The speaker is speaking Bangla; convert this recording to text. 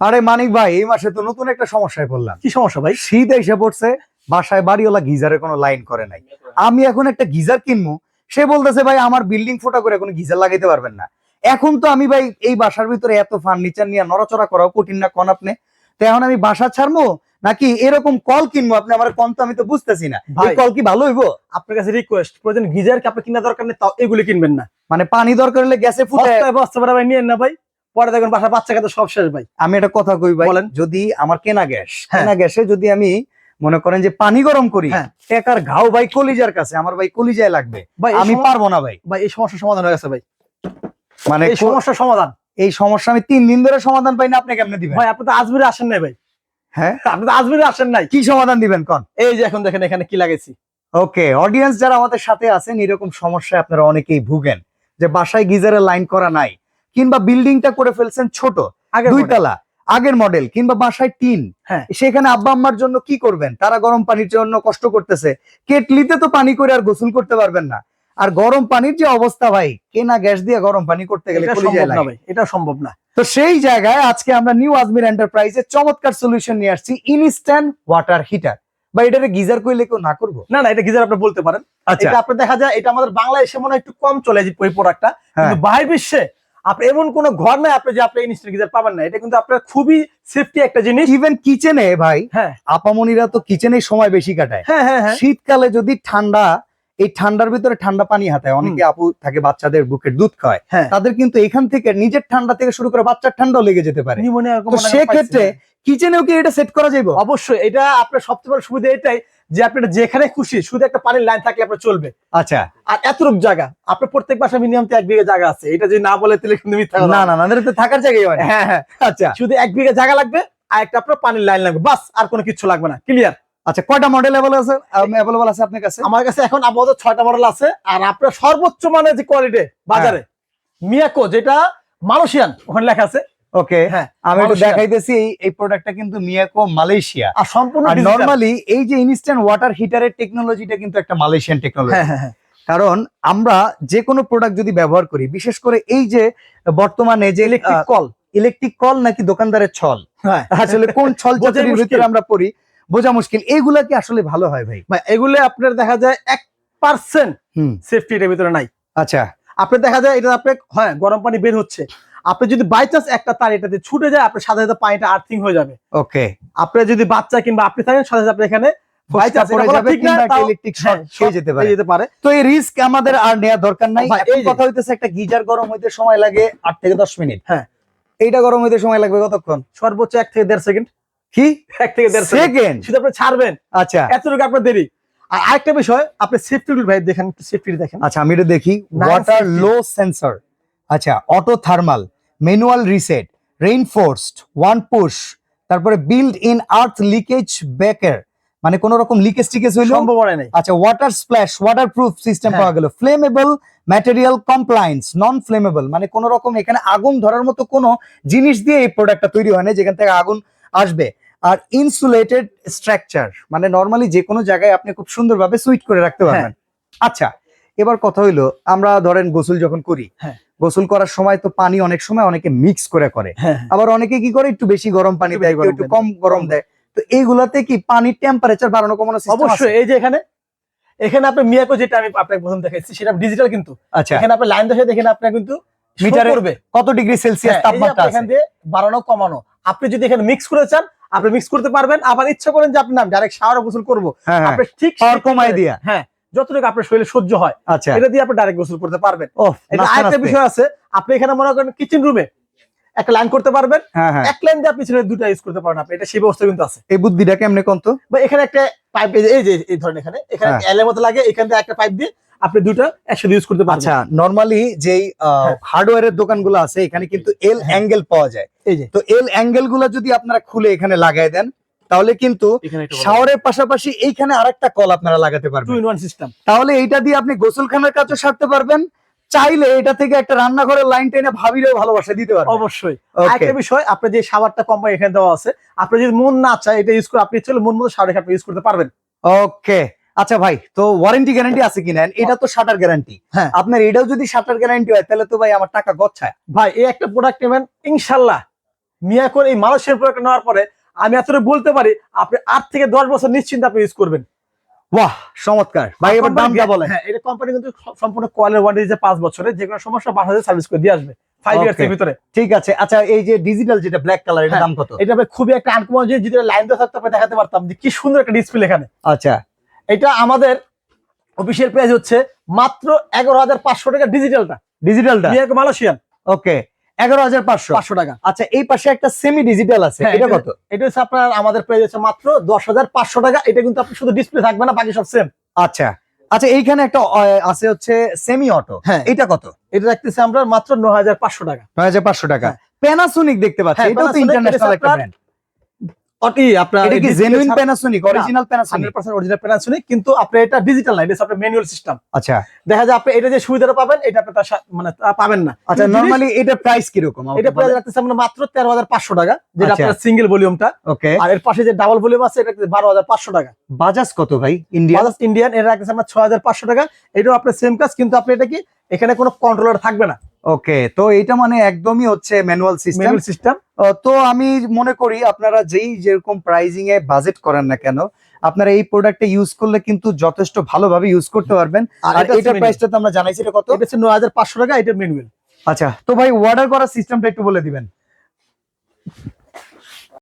আরে মানিক ভাই এই মাসে তো নতুন একটা সমস্যায় পড়লাম। কি সমস্যা ভাই? শীত এসে পড়ছে বাসায় বাড়িওয়ালা গিজারের কোনো লাইন করে নাই। আমি এখন একটা গিজার কিনবো সে বলতেছে ভাই আমার বিল্ডিং ফোটা করে কোনো গিজার লাগাইতে পারবেন না। এখন তো আমি ভাই এই বাসার ভিতরে এত ফার্নিচার নিয়ে নড়াচড়া করাও কঠিন না কন আপনি? তো এখন আমি বাসা ছাড়বো নাকি এরকম কল কিনবো? আপনি আমার কল তো আমি তো বুঝতেছি না। ভাই। এই কল কি ভালো হইবো? আপনার কাছে রিকোয়েস্ট প্রয়োজন গিজার কি আপনার কিনা দরকার নেই তাও এগুলি কিনবেন না। মানে পানি দরকার হলে গ্যাসে ফুটে বস্তা ভাই নিয়েন না ভাই। পরে দেখবেন বাসার বাচ্চা কাছে সব শেষ ভাই। আমি একটা কথা কই ভাই বলেন। যদি আমার কেনা গ্যাস হ্যাঁ। কেনা গ্যাসে যদি আমি মনে করেন যে পানি গরম করি হ্যাঁ। টেকার ঘাও ভাই কলিজার কাছে আমার ভাই কলিজায় লাগবে। ভাই আমি পারব না ভাই। ভাই এই সমস্যার সমাধান হয়ে গেছে ভাই। মানে এই সমস্যার সমাধান। এই সমস্যা আমি তিন দিন ধরে সমাধান পাই না আপনি কেমনে দিবেন? ভাই আপনি তো আজমিরে আসেন নাই ভাই। হ্যাঁ? আপনি তো আজমিরে আসেন নাই। কি সমাধান দিবেন কোন? এই যে এখন দেখেন এখানে কি লাগাইছি। ওকে অডিয়েন্স যারা আমাদের সাথে আছেন এরকম সমস্যায় আপনারা অনেকেই ভুগেন যে বাসায় গিজারের লাইন করা নাই। কিংবা বিল্ডিংটা করে ফেলছেন ছোট আগে দুই আগের মডেল কিংবা বাসায় টিন। হ্যাঁ। সেখানে আব্বা আম্মার জন্য কি করবেন? তারা গরম পানির জন্য কষ্ট করতেছে। কেটলিতে তো পানি করে আর গোসল করতে পারবেন না। আর গরম পানির যে অবস্থা ভাই কেনা গ্যাস দিয়ে গরম পানি করতে গেলে এটা সম্ভব না এটা তো সেই জায়গায় আজকে আমরা নিউ আজমির এন্টারপ্রাইজে চমৎকার সলিউশন নিয়ে আসছি ইনস্ট্যান্ট ওয়াটার হিটার বা এটারে গিজার কইলে কেউ না করব? না না এটা গিজার আপনি বলতে পারেন। আচ্ছা। এটা আপনি দেখা যায় এটা আমাদের বাংলাদেশে মনে হয় একটু কম চলে যে ওই প্রোডাক্টটা। কিন্তু বাইরের বিশ্বে আপনি এমন কোন ঘর নাই আপনি যে আপনি ইনস্ট্যান্ট গিজার পাবেন না। এটা কিন্তু আপনার খুবই সেফটি একটা জিনিস। ইভেন কিচেনে ভাই হ্যাঁ। আপামনিরা তো কিচেনে সময় বেশি কাটায়। হ্যাঁ হ্যাঁ হ্যাঁ। শীতকালে যদি ঠান্ডা এই ঠান্ডার ভিতরে ঠান্ডা পানি হাতায় অনেকে আপু থাকে বাচ্চাদের বুকের দুধ খায় হ্যাঁ। তাদের কিন্তু এখান থেকে নিজের ঠান্ডা থেকে শুরু করে বাচ্চার ঠান্ডাও লেগে যেতে পারে। সেক্ষেত্রে কিচেনেও কি এটা সেট করা যাইব? অবশ্যই এটা আপনার সবচেয়ে বড় সুবিধা এটাই যে আপনার যেখানে খুশি শুধু একটা পানির লাইন থাকলে আপনার চলবে। আচ্ছা। আর এতটুক জায়গা আপনার প্রত্যেক বাসায় মিনিমাম এক বিঘা জায়গা আছে। এটা যদি না বলে তাহলে কিন্তু মিথ্যা না না না তো থাকার জায়গায় হ্যাঁ হ্যাঁ আচ্ছা। শুধু এক বিঘা জায়গা লাগবে আর একটা আপনার পানির লাইন লাগবে। বাস আর কোনো কিছু লাগবে না। ক্লিয়ার আচ্ছা কয়টা মডেল আছে? অ্যাভেলেবল আছে আপনার কাছে? আমার কাছে এখন আপাতত ছয়টা মডেল আছে। আর আপনার সর্বোচ্চ মানের যে কোয়ালিটি বাজারে মিয়াকো যেটা মালয়েশিয়ান ওখানে লেখা আছে। ওকে হ্যাঁ আমি একটু দেখাইতেছি এই প্রোডাক্টটা কিন্তু মিয়াকো মালয়েশিয়া। আর সম্পূর্ণ নরমালি এই যে ইনস্ট্যান্ট ওয়াটার হিটারের টেকনোলজিটা কিন্তু একটা মালয়েশিয়ান টেকনোলজি হ্যাঁ হ্যাঁ হ্যাঁ। কারণ আমরা যে কোনো প্রোডাক্ট যদি ব্যবহার করি বিশেষ করে এই যে বর্তমানে যে ইলেকট্রিক কল ইলেকট্রিক কল নাকি দোকানদারের ছল? হ্যাঁ। আসলে কোন ছল ভিতরে আমরা পড়ি বোঝা মুশকিল। এইগুলা কি আসলে ভালো হয় ভাই? এগুলো আপনার দেখা যায় এক পার্সেন্ট হুম। সেফটি এর ভিতরে নাই। আচ্ছা। আপনার দেখা যায় এটা আপনি হ্যাঁ গরম পানি বের হচ্ছে। আপনি যদি বাই চান্স একটা তার এটাতে ছুটে যায় আপনার সাথে সাথে পানিটা আর্থিং হয়ে যাবে। ওকে। আপনার যদি বাচ্চা কিংবা আপনি থাকেন সাথে সাথে আপনি এখানে হ্যাঁ, আমাদের আর দরকার নাই। কথা হইতেছে একটা গিজার গরম হইতে সময় লাগে আট থেকে দশ মিনিট। হ্যাঁ। এইটা গরম হইতে সময় লাগবে কতক্ষণ? সর্বোচ্চ এক থেকে দেড় সেকেন্ড। কি? এক থেকে দেড় সেকেন্ড। আপনি ছাড়বেন। আচ্ছা। এতটুকু আপনার দেরি। আর আরেকটা বিষয় আপনি সেফটি ভাই দেখেন সেফটি দেখেন। আচ্ছা আমি এটা দেখি। ওয়াটার লো সেন্সর আচ্ছা auto thermal manual reset reinforced one push তারপরে built in earth leakage breaker মানে কোন রকম লিকেজ টিকেজ হইল সম্ভাবনা নেই আচ্ছা water splash water proof system. পাওয়া গেল flammable material compliance non flammable মানে কোন রকম এখানে আগুন ধরার মতো কোনো জিনিস দিয়ে এই প্রোডাক্টটা তৈরি হয় না যেখান থেকে আগুন আসবে আর ইনসুলেটেড স্ট্রাকচার মানে নর্মালি যে কোনো জায়গায় আপনি খুব সুন্দরভাবে সুইট করে রাখতে হ্যাঁ। পারবেন আচ্ছা এবার কথা হইল আমরা ধরেন গোসল যখন করি হ্যাঁ। গোসল করার সময় তো পানি অনেক সময় অনেকে মিক্স করে করে। হ্যাঁ আবার অনেকে কি করে? একটু বেশি গরম পানি দেয় একটু কম গরম দেয়। তো এইগুলাতে কি পানির টেম্পারেচার বাড়ানো কমানো অবশ্যই এই যে এখানে এখানে আপনি মিয়াকো যেটা আমি আপনাকে প্রথম দেখাচ্ছি সেটা ডিজিটাল কিন্তু। আচ্ছা। এখানে আপনি লাইন দেখে দেখেন আপনার কিন্তু মিটারে করবে। কত ডিগ্রি সেলসিয়াস হ্যাঁ, যে তাপমাত্রা এখান দিয়ে বাড়ানো কমানো। আপনি যদি এখানে মিক্স করে চান আপনি মিক্স করতে পারবেন। আবার ইচ্ছা করেন যে আপনি না ডাইরেক্ট শাওয়ার গোসল করব। হ্যাঁ, হ্যাঁ। আপনি ঠিক কমায় দিয়া। হ্যাঁ যতটুকু আপনার শরীরে সহ্য হয় আচ্ছা। এটা দিয়ে আপনি ডাইরেক্ট গোসল করতে পারবেন। এটা আরেকটা বিষয় আছে আপনি এখানে মনে করেন কিচেন রুমে একটা লাইন করতে পারবেন। হ্যাঁ হ্যাঁ। এক লাইন দিয়ে আপনি ছেলে দুটা ইউজ করতে পারেন আপনি। এটা সেই ব্যবস্থা কিন্তু আছে। এই বুদ্ধিটা কেমনে কোন তো বা এখানে একটা পাইপ এই যে এই ধরেন এখানে। এখানে হ্যাঁ। এলের মতো লাগে এখান থেকে একটা পাইপ দিয়ে আপনি দুটো একসাথে ইউজ করতে পারবেন। আচ্ছা নরমালি যেই। হার্ডওয়্যারের দোকানগুলো আছে এখানে কিন্তু এল। অ্যাঙ্গেল পাওয়া যায়। এই যে। তো এল অ্যাঙ্গেলগুলো যদি আপনারা খুলে এখানে লাগাই দেন তাহলে কিন্তু শাওয়ারের পাশাপাশি এইখানে আরেকটা কল আপনারা লাগাতে পারবেন। তাহলে এইটা দিয়ে আপনি গোসলখানার কাজও সারতে পারবেন। চাইলে এটা থেকে একটা রান্নাঘরের লাইন টেনে ভাবিরেও ভালোবাসা দিতে পারবেন। অবশ্যই। একটা বিষয় আপনি যে শাওয়ারটা কোম্পানি এখানে দেওয়া আছে আপনি যদি মন না চায় এটা ইউজ করে আপনি চলে মন মতো শাওয়ার আপনি ইউজ করতে পারবেন। ওকে আচ্ছা ভাই তো ওয়ারেন্টি গ্যারান্টি আছে কি কিনা? এটা তো শাটার গ্যারান্টি হ্যাঁ। আপনার এটাও যদি শাটার গ্যারান্টি হয় তাহলে তো ভাই আমার টাকা গচ্ছায়। ভাই এই একটা প্রোডাক্ট নেবেন ইনশাল্লাহ। মিয়াকোর এই মালয়েশিয়ান প্রোডাক্ট নেওয়ার পরে আমি এতটা বলতে পারি আপনি আট থেকে দশ বছর নিশ্চিন্তে আপনি ইউজ করবেন। বাহ চমৎকার। ভাই এবার দামটা গ্যা- হ্যাঁ এটা কোম্পানি কিন্তু সম্পূর্ণ কোয়ালিটি ওয়ারেন্টি যে পাঁচ বছরে যে কোনো সমস্যা পাঁচ হাজার সার্ভিস করে দিয়ে আসবে ফাইভ ইয়ার্স এর ভিতরে। ঠিক আছে। আচ্ছা এই যে ডিজিটাল যেটা ব্ল্যাক কালার। দাম কত? এটা খুবই একটা আনকমন জিনিস যদি লাইন দিয়ে থাকতে আপনি দেখাতে পারতাম যে কি সুন্দর একটা ডিসপ্লে এখানে। আচ্ছা এটা আমাদের অফিসিয়াল প্রাইস হচ্ছে মাত্র এগারো হাজার পাঁচশো টাকা ডিজিটালটা ডিজিটালটা মালয়েশিয়ান ওকে এগারো হাজার পাঁচশো। পাঁচশো টাকা। আচ্ছা এই পাশে একটা সেমি ডিজিটাল আছে। হ্যাঁ, এটা এটা- কত? এটা হচ্ছে আপনার আমাদের প্রাইস হচ্ছে মাত্র দশ হাজার পাঁচশো টাকা। এটা কিন্তু আপনি শুধু ডিসপ্লে থাকবে না বাকি সব সেম আচ্ছা। আচ্ছা এইখানে একটা আছে হচ্ছে সেমি অটো হ্যাঁ। এটা কত? এটা রাখতেছি আমরা মাত্র হাজার পাঁচশো টাকা। নয় হাজার পাঁচশো টাকা। প্যানাসোনিক দেখতে পাচ্ছি। হ্যাঁ, এটাও তো ইন্টারন্যাশনাল একটা ব্র্যান্ড অটি আপনার এটা কি genuine Panasonic original Panasonic hundred percent original Panasonic কিন্তু আপনি এটা ডিজিটাল না এটা আপনার ম্যানুয়াল সিস্টেম আচ্ছা। দেখা যায় আপনি এটা যে সুবিধাটা পাবেন এটা আপনি মানে পাবেন না। আচ্ছা নরমালি এটা প্রাইস এটা প্রাইস রাখতেছে আমরা মাত্র তেরো হাজার পাঁচশো টাকা যেটা আচ্ছা। আপনার সিঙ্গেল ভলিউমটা ওকে আর এর পাশে যে ডাবল ভলিউম আছে এটা বারো হাজার পাঁচশো টাকা। বাজাজ কত ভাই? ইন্ডিয়া বাজাজ ইন্ডিয়ান এটা রাখতেছে আমরা ছয় হাজার পাঁচশো টাকা। এটাও আপনার সেম কাজ কিন্তু আপনি এটা কি এখানে কোনো কন্ট্রোলার থাকবে না। ওকে তো এটা মানে একদমই হচ্ছে ম্যানুয়াল সিস্টেম ম্যানুয়াল সিস্টেম তো আমি মনে করি আপনারা যেই যেরকম প্রাইজিং এ বাজেট করেন না কেন আপনারা এই প্রোডাক্টটা ইউজ করলে কিন্তু যথেষ্ট ভালোভাবে ইউজ করতে পারবেন। আর এটা এটার প্রাইসটা তো আমরা জানাইছি এটা কত? এটা নয় হাজার পাঁচশো টাকা এটা ম্যানুয়াল আচ্ছা তো ভাই অর্ডার করার সিস্টেমটা একটু বলে দিবেন।